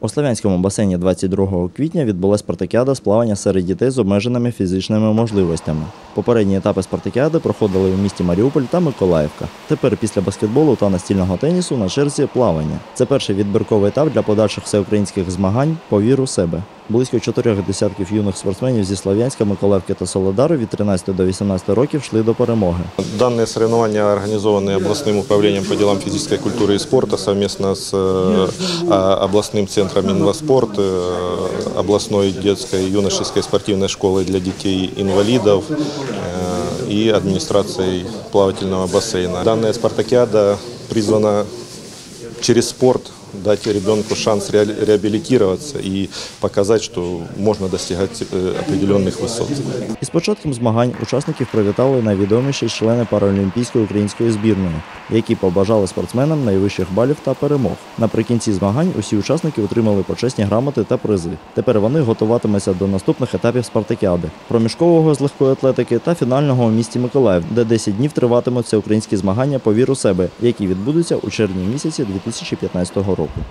У Слов'янському басейні 22 квітня відбулася спартакіада з плавання серед дітей з обмеженими фізичними можливостями. Попередні етапи спартакіади проходили в місті Маріуполь та Миколаївка. Тепер після баскетболу та настільного тенісу на черзі плавання. Це перший відбірковий етап для подальших всеукраїнських змагань по віру себе. Близько чотирьох десятків юних спортсменів зі Слов'янська, Миколаївки та Солодару від 13 до 18 років йшли до перемоги. Данные соревнования организованы областным управлением по делам физической культуры и спорта совместно с э, а, областным центром Инваспорт, э, областной детской и юношеской спортивной школой для детей-инвалидов э, и администрацией плавательного бассейна. Данная спартакиада призвана через спорт дать ребенку шанс ре- реабилитироваться и показать, что можно достигать э, определенных высот. Із початком змагань учасників привітали найвідоміші члени паралімпійської української збірної, які побажали спортсменам найвищих балів та перемог. Наприкінці змагань усі учасники отримали почесні грамоти та призи. Тепер вони готуватимуться до наступних етапів спартакіади проміжкового з легкої атлетики та фінального у місті Миколаїв, де 10 днів триватимуться українські змагання по віру себе, які відбудуться у червні місяці 2015 року. open.